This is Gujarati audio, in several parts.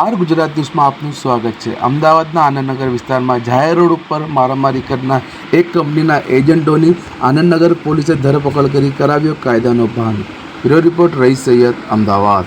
આર ગુજરાત ન્યૂઝમાં આપનું સ્વાગત છે. અમદાવાદના આનંદનગર વિસ્તારમાં જાહેર રોડ ઉપર મારામારી કરનાર એક કંપનીના એજન્ટોની આનંદનગર પોલીસે ધરપકડ કરી, કરાવ્યો કાયદાનો ભાન બ્યુરો રિપોર્ટ રઈસ સૈયદ અમદાવાદ.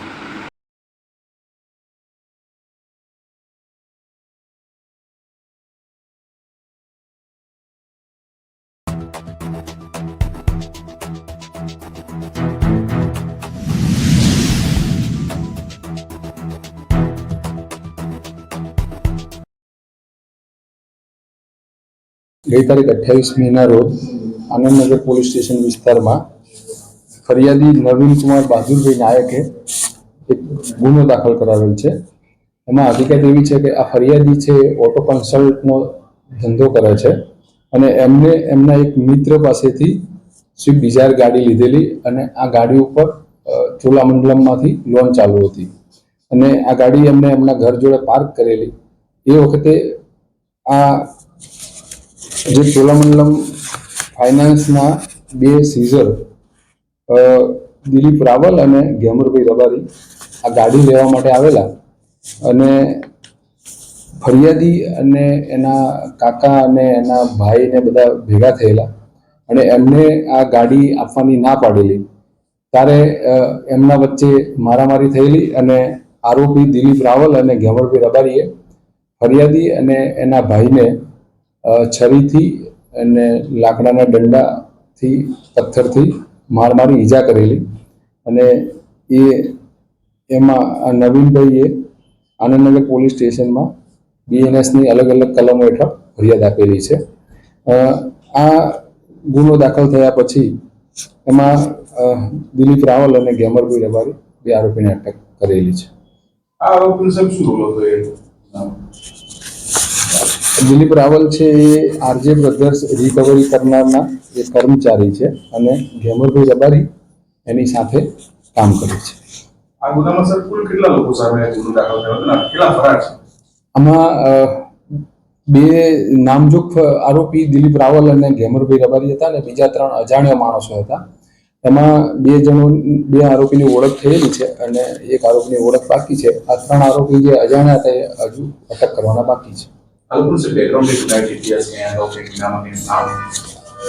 ગઈ તારીખ અઠ્યાવીસ મેના રોજ આનંદનગર પોલીસ સ્ટેશન વિસ્તારમાં ફરિયાદી નવીનકુમાર બહાદુરભાઈ નાયકે એક ગુનો દાખલ કરાવેલ છે. એમાં હકીકત એવી છે કે આ ફરિયાદી છે, ઓટો કન્સલ્ટનો ધંધો કરે છે અને એમને, એમના એક મિત્ર પાસેથી સ્વિફ્ટ ડિઝાયર ગાડી લીધેલી અને આ ગાડી ઉપર ચોલામંડલમમાંથી લોન ચાલુ હતી. અને આ ગાડી એમને એમના ઘર જોડે પાર્ક કરેલી. એ વખતે આ જે ચોલામંડલમ ફાઇનાન્સના બે સીઝર દિલીપ રાવલ અને ગેમરભાઈ રબારી આ ગાડી લેવા માટે આવેલા અને ફરિયાદી અને એના કાકા અને એના ભાઈને બધા ભેગા થયેલા અને એમને આ ગાડી આપવાની ના પાડેલી. ત્યારે એમના વચ્ચે મારામારી થયેલી અને આરોપી દિલીપ રાવલ અને ગેમરભાઈ રબારીએ ફરિયાદી અને એના ભાઈને છરીથી અને લાકડાના દંડાથી પથ્થરથી માર મારી ઈજા કરેલી. અને એ એમાં નવીનભાઈએ આનંદનગર પોલીસ સ્ટેશનમાં બીએનએસની અલગ અલગ કલમો હેઠળ ફરિયાદ આપેલી છે. આ ગુનો દાખલ થયા પછી એમાં દિલીપ રાવલ અને ગેમરભાઈ રબારી બે આરોપીને અટક કરેલી છે. આ આરોપીનો સાહેબ શું રોલ હતો એ? દિલીપ રાવલ છે એ આરજે બ્રધર્સ રિકવરી કરનારના એ કર્મચારી છે અને ઘેમરભાઈ રબારી એની સાથે કામ કરે છે. આમાં બે નામજોગ આરોપી દિલીપ રાવલ અને ઘેમરભાઈ રબારી હતા અને બીજા ત્રણ અજાણ્યા માણસો હતા. એમાં બે જણો બે આરોપીની ઓળખ થયેલી છે અને એક આરોપીની ઓળખ બાકી છે. આ ત્રણ આરોપી જે અજાણ્યા હતા એ હજુ અટક કરવાના બાકી છે. લોકોનું સર બેકગ્રાઉન્ડ કે એનો કે ગુનામાં કે નામ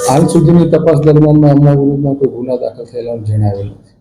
હાલ સુધીની તપાસ દરમિયાન એમના વિરુદ્ધમાં કોઈ ગુના દાખલ થયેલા જણાવેલ નથી.